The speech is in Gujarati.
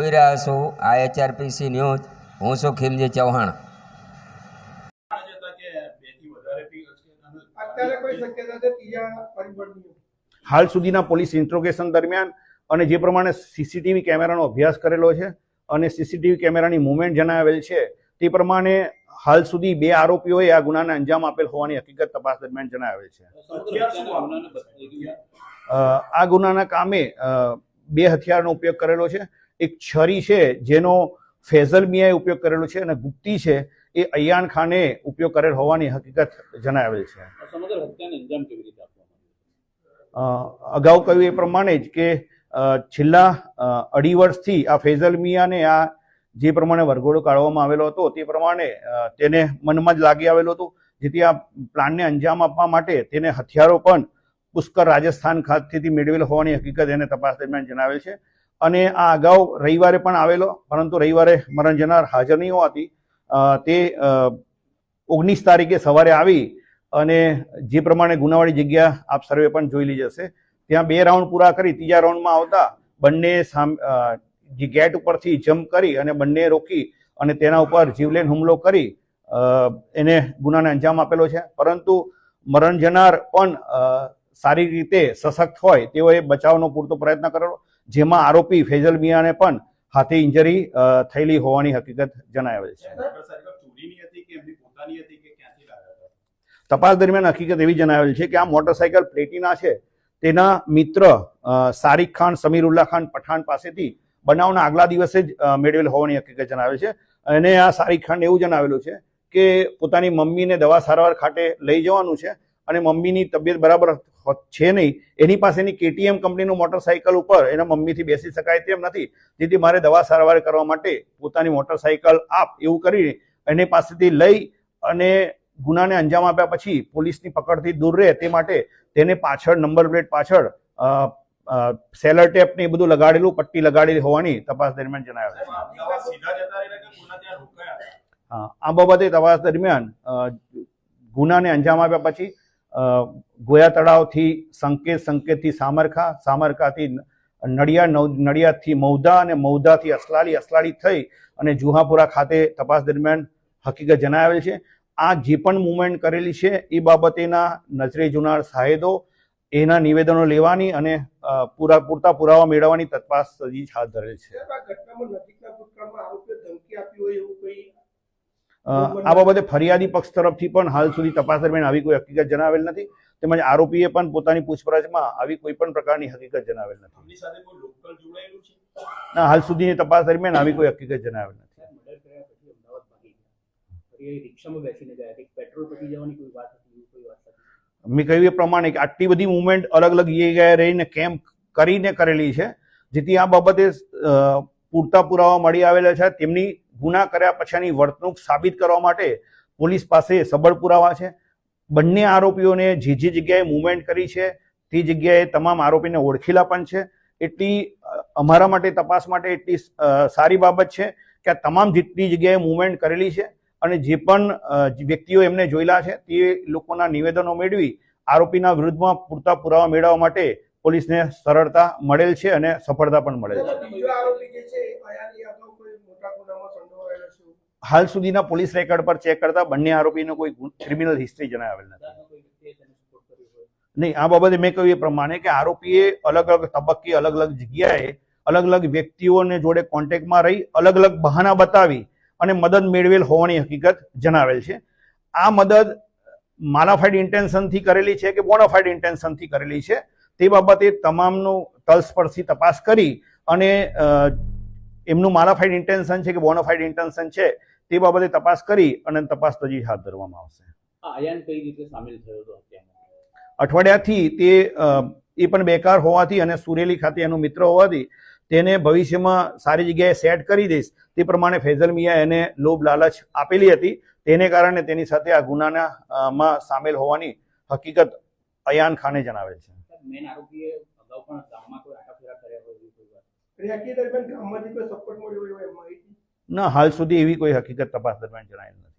જોઈ રહ્યા છો આ એચઆરપીસી ન્યૂઝ હું છું ખીમજી ચૌહાણ. અત્યારે કોઈ શક્યતા છે ત્રીજા પરિબળની? હાલ સુધીના પોલીસ ઇન્ટ્રોગેશન દરમિયાન અને જે પ્રમાણે સીસીટીવી કેમેરાનો અભ્યાસ કરેલો છે અને સીસીટીવી કેમેરાની મુવમેન્ટ જણાવેલ છે તે પ્રમાણે હાલ સુધી બે આરોપીઓએ આ ગુનાને અંજામ આપેલ હોવાની હકીકત તપાસ દરમિયાન જણાવેલ છે. આ ગુનાના કામે બે હથિયારનો ઉપયોગ કરેલો છે એક છરી છે જેનો ફેઝલ મિયાએ ઉપયોગ કરેલો છે અને ગુપ્તી છે એ અયાન ખાને ઉપયોગ કરેલ હોવાની હકીકત જણાવેલ છે. અગાઉ કહ્યું એ પ્રમાણે જ કે છેલ્લા અઢી વર્ષથી આ ફેઝલ મિયાને આ જે પ્રમાણે વરઘોડો કાઢવામાં આવેલો હતો તે પ્રમાણે તેને મનમાં જ લાગી આવેલું હતું જેથી આ પ્લાનને અંજામ આપવા માટે તેને હથિયારો પણ પુષ્કર રાજસ્થાન ખાતેથી મેળવેલ હોવાની હકીકત એને તપાસ દરમિયાન જણાવેલ છે. અને આ અગાઉ રવિવારે પણ આવેલો, પરંતુ રવિવારે મરણ જનાર હાજર નહીં હોવાથી તે ઓગણીસ તારીખે સવારે આવી અને જે પ્રમાણે ગુનાવાળી જગ્યા આપ સર્વે પણ જોઈ લીધી હશે, ત્યાં બે રાઉન્ડ પૂરા કરી, ત્રીજા રાઉન્ડમાં આવતા બંને જે ગેટ ઉપરથી જમ્પ કરી અને બંને રોકી અને તેના ઉપર જીવલેન હુમલો કરી એને ગુનાને અંજામ આપેલો છે. પરંતુ મરણ જનાર પણ સારી રીતે સશક્ત હોય તેઓએ બચાવનો પૂરતો પ્રયત્ન કરેલો. જેમાં આરોપી ફૈઝલ મિયાને પણ હાથે ઇન્જરી થયેલી હોવાની હકીકત જણાવેલ છે. તપાસ દરમિયાન હકીકત એવી જણાવેલ છે કે આ મોટરસાયકલ પ્લેટિના છે. તેના મિત્ર સારિક ખાન સમીરુલ્લા ખાન પઠાણ પાસેથી બનાવના આગલા દિવસે જ મેળવેલ હોવાની હકીકત જણાવેલ છે. અને આ સારિક ખાન એવું જણાવેલું છે કે પોતાની મમ્મીને દવા સારવાર ખાતે લઈ જવાનું છે અને મમ્મીની તબિયત બરાબર છે નહીં એની પાસેની કેટીએમ કંપનીનું મોટરસાયકલ ઉપર એના મમ્મીથી બેસી શકાય તેમ નથી. જેથી મારે દવા સારવાર કરવા માટે પોતાની મોટરસાયકલ આપ એવું કરીને એની પાસેથી લઈ અને ગુનાને અંજામ આપ્યા પછી પોલીસની પકડથી દૂર રહે તે માટે તેને પાછળ નંબર પ્લેટ પાછળ સેલર ટેપ ને એ બધું લગાડેલું પટ્ટી લગાડેલી હોવાની તપાસ દરમિયાન જણાવ્યું આ બાબતે તપાસ દરમિયાન ગુનાને અંજામ આપ્યા પછી ગોયા તળાવથી સંકેત સંકેતથી સામરખા, સામરખાથી નડિયાદ, નવ- નડિયાદથી મૌદા અને મૌદાથી અસલાલી અસલાલી થઈ અને જુહાપુરા ખાતે તપાસ દરમિયાન હકીકત જણાવેલ છે. આ જે પણ મુવમેન્ટ કરેલી છે, એ બાબતેના નજરે જોનાર સાહેદો એના નિવેદનો લેવાની અને પૂરા, પૂરતા પુરાવા મેળવવાની તપાસ હાથ ધરેલ છે સાહેબ, આ ઘટનામાં નજીકના ભૂતકાળમાં આરોપીઓ ધમકી આપી હોય એવું કોઈ અ, આ બાબતે ફરિયાદી પક્ષ તરફથી પણ હાલ સુધી તપાસ દરમિયાન આવી કોઈ હકીકત જણાવેલ નથી. તેમજ આરોપીએ પણ પોતાની પૂછપરછમાં આવી કોઈ પણ પ્રકારની હકીકત જણાવેલ નથી. એમની સાથે કોઈ લોકલ જોડાયેલું છે? ના હાલ સુધીની તપાસ દરમિયાન આવી કોઈ હકીકત જણાવેલ નથી. મર્ડર કર્યા પછી અમદાવાદ ભાગી ગયા. ફરી એ રિક્ષામાં બેસીને ગયા. કે પેટ્રોલ પતી જવાની કોઈ વાત હતી એવી કોઈ વાત હતી? મેં કહ્યું એ પ્રમાણે કે આટલી બધી મુવમેન્ટ અલગ અલગ જગ્યાએ રહીને કેમ્પ કરીને કરેલી છે જેથી આ બાબતે પૂરતા પુરાવા મળી આવેલા છે. તેમની ગુના કર્યા પછીની વર્તણૂક સાબિત કરવા માટે પોલીસ પાસે સબળ પુરાવા છે. બંને આરોપીઓને જે જે જગ્યાએ મુવમેન્ટ કરી છે, તે જગ્યાએ તમામ આરોપીને ઓળખેલા પણ છે. એટલી અમારા માટે તપાસ માટે એટલી સારી બાબત છે કે આ તમામ જેટલી જગ્યાએ મુવમેન્ટ કરેલી છે અને જે પણ વ્યક્તિઓ એમને જોયેલા છે, તે લોકોના નિવેદનો મેળવી આરોપીના વિરુદ્ધમાં પૂરતા પુરાવા મેળવવા માટે પોલીસને સરળતા મળેલ છે અને સફળતા પણ મળેલ છે. હાલ સુધીના પોલીસ રેકોર્ડ પર ચેક કરતા બંને આરોપીનો કોઈ ક્રિમિનલ હિસ્ટ્રી જણાવેલ નથી. નહીં આ બાબતે મેં કહ્યું એ પ્રમાણે કે આરોપીએ અલગ અલગ તબક્કે અલગ અલગ જગ્યાએ અલગ અલગ વ્યક્તિઓને જોડે કોન્ટેક્ટમાં રહી અલગ અલગ બહાના બતાવી અને મદદ મેળવેલ હોવાની હકીકત જણાવેલ છે. આ મદદ માલાફાઇડ ઇન્ટેન્શનથી કરેલી છે કે બોનાફાઇડ ઇન્ટેન્શનથી કરેલી છે? તે બાબતે તમામનું તલસ્પર્શી તપાસ કરી અને એમનું માલાફાઈડ ઇન્ટેન્શન છે કે બોનાફાઈડ ઇન્ટેન્શન છે તે બાબતે તપાસ કરી અને તપાસ તજી હાથ ધરવામાં આવશે. આ કઈ રીતે સામેલ થયો હતો અઠવાડિયાથી તે એ પણ બેકાર હોવાથી અને સુરેલી ખાતે એનો મિત્ર હોવાથી તેને ભવિષ્યમાં સારી જગ્યાએ સેટ કરી દઈશ. તે પ્રમાણે ફેઝલ મિયા એને લોભ લાલચ આપેલી હતી. તેને કારણે તેની સાથે આ ગુનાના માં સામેલ હોવાની હકીકત અયાન ખાને જણાવેલ છે. મેન આરોપીએ અગાઉ પણ ગામમાં કોઈ આટાફેરા કર્યા હોય એવી કોઈ વાત રેકી દરમિયાન ગામમાંથી કોઈ સપોર્ટ મળ્યો હોય માહિતી? ના, હાલ સુધી એવી કોઈ હકીકત તપાસ દરમિયાન જણાયેલ નથી.